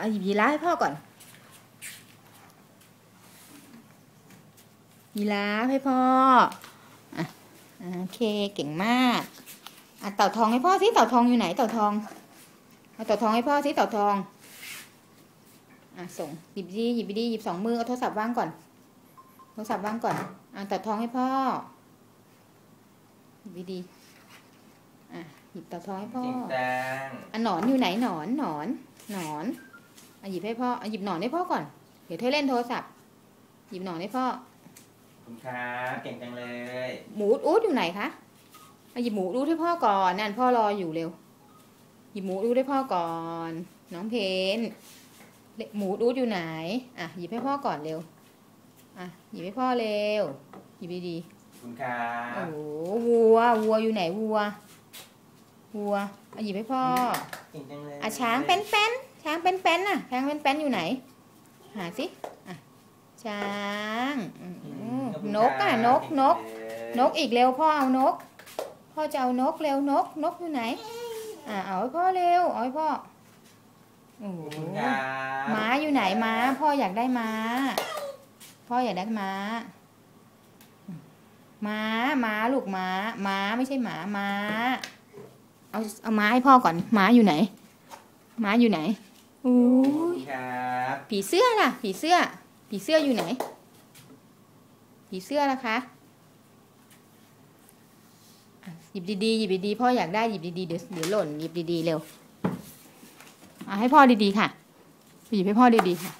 เอาหยิบยีราฟให้พ่อก่อน ยีราฟให้พ่ออะโอเคเก่งมากอะเต่าทองให้พ่อสิเต่าทองอยู่ไหนเต่าทองเอาเต่าทองให้พ่อสิเต่าทองอะส่งหยิบดีหยิบดีหยิบสองมือเอาโทรศัพท์ว่างก่อน โทรศัพท์ว่างก่อนอะเต่าทองให้พ่อหยิบดีๆอะหยิบเต่าทองให้พ่อเก่งจังอะหนอนอยู่ไหนหนอนหนอนหนอน อะหยิบให้พ่ออะหยิบหนอนให้พ่อก่อน เดี๋ยวเธอเล่นโทรศัพท์ หยิบหนอนให้พ่อคุณครับเก่งจังเลย หมูอูดอยู่ไหนคะอะหยิบหมูอูดให้พ่อก่อนนั่นพ่อรออยู่เร็ว หยิบหมูอูดให้พ่อก่อน น้องเพนเลหมูอูดอยู่ไหน อะหยิบให้พ่อก่อนเร็ว อะหยิบให้พ่อเร็ว หยิบดีคุณครัๆโอ้บโหวัววัวอยู่ไหนวัว วัวอะหยิบให้พ่อเก่งจังเลยอะช้างเป็นเป็น ช้างเป็นเป็นน่ะ ช้างเป็นเป็นอยู่ไหน หาสิอะช้างอืมอืมขอบคุณนกอะครับนกเก่งนกเลยนกอีกเร็วพ่อเอานก พ่อจะเอานกเร็วนกนกอยู่ไหน อะเอาให้พ่อเร็วเอาให้พ่อโอ้ขโหอบคุณครับม้าอยู่ไหนม้า พ่ออยากได้ม้า พ่ออยากได้ม้า ม้าม้าลูกม้า ม้าไม่ใช่หมาม้า เอาเอาม้าให้พ่อก่อนม้าอยู่ไหนม้าอยู่ไหน อู้ขอบคุยครับผีเสื้อล่ะ ผีเสื้อ ผีเสื้ออยู่ไหน ผีเสื้อล่ะคะอะหยิบดีๆหยิบดีๆพ่ออยากได้หยิบดีๆเดี๋ยวเดี๋ยวหล่นหยิบดีๆเร็วอะให้พ่อดีๆค่ะหยิบให้พ่อดีๆค่ะ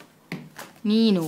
นี่หนู